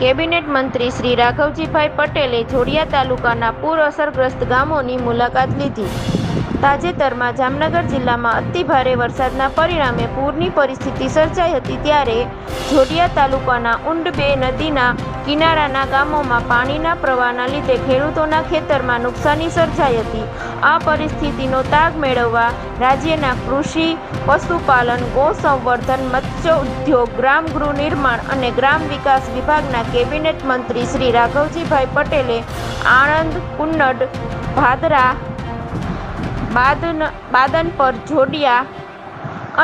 Cabinet મંત્રી શ્રી રાઘવજીભાઈ પટેલે જોડિયા તાલુકાના પૂર અસરગ્રસ્ત ગામોની મુલાકાત લીધી. તાજેતરમાં જામનગર જિલ્લામાં અતિભારે વરસાદના પરિણામે પૂરની પરિસ્થિતિ સર્જાઈ હતી ત્યારે જોડિયા તાલુકાના ઊંડ બે નદીના કિનારાના ગામોમાં પાણીના પ્રવાહના લીધે ખેડૂતોના ખેતરમાં નુકસાની સર્જાઈ હતી. આ પરિસ્થિતિનો તાગ મેળવવા રાજ્યના કૃષિ, પશુપાલન, ગૌસંવર્ધન મત્સ્ય ઉદ્યોગ ગ્રામ ગૃહ નિર્માણ અને ગ્રામ વિકાસ વિભાગના કેબિનેટ મંત્રી શ્રી રાઘવજીભાઈ પટેલે આણંદ, કુન્નડ, ભાદરા બાદન બાદન પર જોડિયા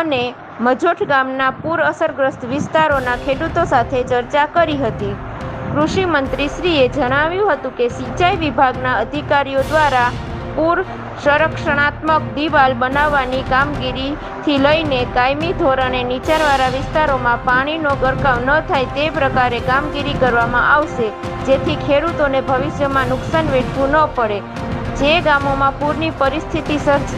અને મજોઠ ગામના પૂર અસરગ્રસ્ત વિસ્તારોના ખેડૂતો સાથે ચર્ચા કરી હતી. કૃષિ મંત્રીશ્રીએ જણાવ્યું હતું કે સિંચાઈ વિભાગના અધિકારીઓ દ્વારા પૂર સંરક્ષણાત્મક દિવાલ બનાવવાની કામગીરીથી લઈને કાયમી ધોરણે નીચાણવાળા વિસ્તારોમાં પાણીનો ગરકાવ ન થાય તે પ્રકારે કામગીરી કરવામાં આવશે, જેથી ખેડૂતોને ભવિષ્યમાં નુકસાન વેઠવું ન પડે. જે ગામોમાં પૂરની પરિસ્થિતિ સર્જ,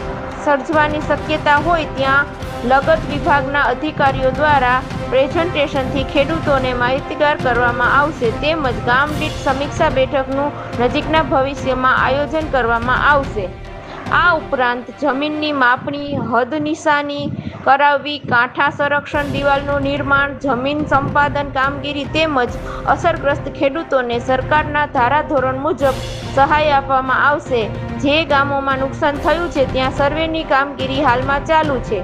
સર્જવાની શક્યતા હોય ત્યાં લગત વિભાગના અધિકારીઓ દ્વારા પ્રેઝન્ટેશનથી ખેડૂતોને માહિતગાર કરવામાં આવશે તેમજ ગામ દીઠ સમીક્ષા બેઠકનું નજીકના ભવિષ્યમાં આયોજન કરવામાં આવશે. આ ઉપરાંત જમીનની માપણી, હદ નિશાની કરાવવી, કાંઠા સંરક્ષણ દિવાલનું નિર્માણ, જમીન સંપાદન કામગીરી તેમજ અસરગ્રસ્ત ખેડૂતોને સરકારના ધારાધોરણ મુજબ સહાય આપવામાં આવશે. જે ગામોમાં નુકસાન થયું છે, ત્યાં સર્વેની કામગીરી હાલમાં ચાલુ છે.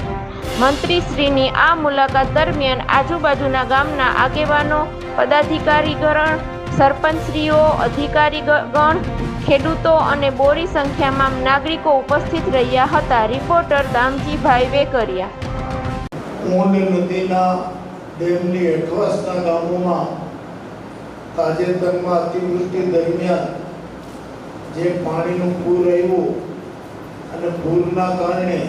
મંત્રીશ્રીની આ મુલાકાત દરમિયાન આજુબાજુના ગામના આગેવાનો, પદાધિકારીગણ, સરપંચશ્રીઓ, અધિકારીગણ, ખેડૂતો અને બોરી સંખ્યામાં નાગરિકો ઉપસ્થિત રહ્યા હતા. રિપોર્ટર દામજીભાઈ વેકરિયા. ઊંડ નદીના ડેમની હેઠવાસના ગામોમાં તાજેતરમાં અતિવૃષ્ટિ દરમિયાન જે પાણીનું પૂર આવ્યું અને પૂરના કારણે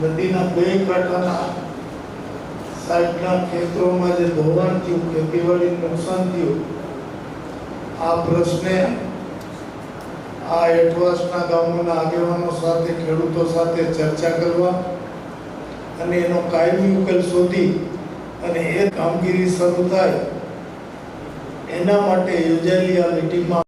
નદીના બે કાંઠાના સાઈડના ખેતરોમાં જે ધોવાણ થયું, ખેતીવાડીને નુકસાન થયું, આ પ્રશ્ને આ હેઠવાસના ગામોના આગેવાનો સાથે, ખેડૂતો સાથે ચર્ચા કરવા અને એનો કાયમી ઉકેલ શોધી અને એ કામગીરી શરૂ થાય, એના માટે યોજાયેલી આ મિટિંગમાં